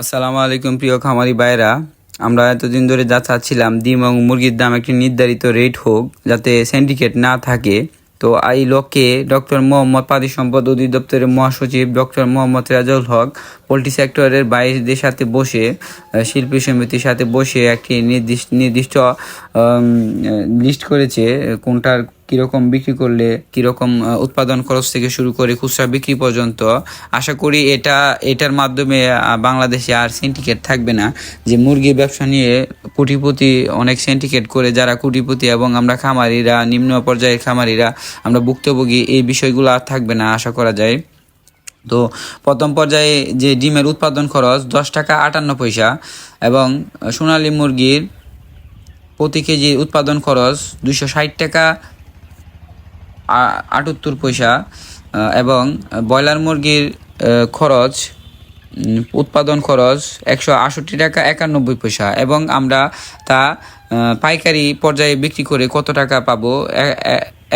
আসসালামু আলাইকুম, প্রিয় খামারি ভাইরা আমরা এতদিন ধরে যা চাচ্ছিলাম, ডিম এবং মুরগির দাম একটি নির্ধারিত রেট হোক, যাতে সিন্ডিকেট না থাকে। তো এই লক্ষ্যে ডক্টর মোহাম্মদ পাদি সম্পদ অধিদপ্তরের মহাসচিব ডক্টর মোহাম্মদ রাজাউল হক পোলট্রি সেক্টরের বাইশদের সাথে বসে শিল্পী সমিতির সাথে বসে একটি নির্দিষ্ট নির্দিষ্ট লিস্ট করেছে কোনটার কীরকম বিক্রি করলে, কীরকম উৎপাদন খরচ থেকে শুরু করে খুচরা বিক্রি পর্যন্ত, আশা করি এটা, এটার মাধ্যমে বাংলাদেশে আর সিন্ডিকেট থাকবে না। যে মুরগির ব্যবসা নিয়ে কোটিপতি, অনেক সিন্ডিকেট করে যারা কোটিপতি এবং আমরা খামারিরা, নিম্ন পর্যায়ের খামারিরা, আমরা ভুক্তভোগী, এই বিষয়গুলো আর থাকবে না, আশা করা যায়। তো প্রথম পর্যায়ে যে ডিমের উৎপাদন খরচ, দশ টাকা আটান্ন পয়সা এবং সোনালী মুরগির প্রতি কেজি উৎপাদন খরচ দুশো ষাট টাকা আটাত্তর পয়সা এবং ব্রয়লার মুরগির খরচ উৎপাদন খরচ একশো আষট্টি টাকা একানব্বই পয়সা, এবং আমরা তা পাইকারি পর্যায়ে বিক্রি করে কত টাকা পাবো?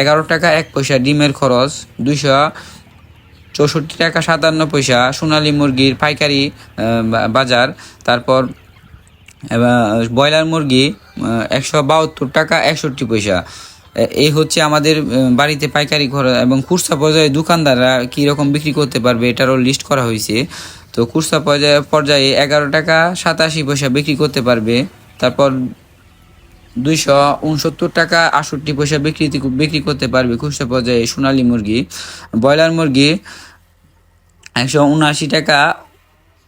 এগারো টাকা এক পয়সা, ডিমের খরচ দুইশো চৌষট্টি টাকা সাতান্ন পয়সা, সোনালী মুরগির পাইকারি বাজার, তারপর ব্রয়লার মুরগি একশো বাহাত্তর টাকা একষট্টি পয়সা। এই হচ্ছে আমাদের বাড়িতে পাইকারি ঘর এবং খুচরা পর্যায়ে দোকানদাররা কীরকম বিক্রি করতে পারবে এটারও লিস্ট করা হয়েছে। তো খুচরা পর্যায়ে পর্যায়ে এগারো টাকা সাতাশি পয়সা বিক্রি করতে পারবে। তারপর দুইশো উনসত্তর টাকা আটষট্টি পয়সা বিক্রি বিক্রি করতে পারবে খুচরা পর্যায়ে সোনালী মুরগি। ব্রয়লার মুরগি একশো উনআশি টাকা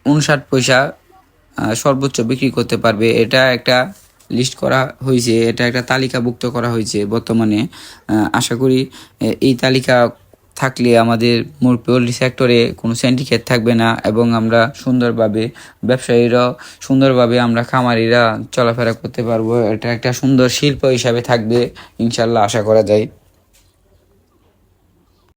উনষাট পয়সা সর্বোচ্চ বিক্রি করতে পারবে। এটা একটা লিস্ট করা হয়েছে, এটা একটা তালিকাভুক্ত করা হয়েছে বর্তমানে। আশা করি এই তালিকা থাকলে আমাদের পোলট্রি সেক্টরে কোনো সিন্ডিকেট থাকবে না এবং আমরা সুন্দরভাবে, ব্যবসায়ীরাও সুন্দরভাবে আমরা খামারিরা চলাফেরা করতে পারব। এটা একটা সুন্দর শিল্প হিসাবে থাকবে, ইনশাল্লাহ আশা করা যায়।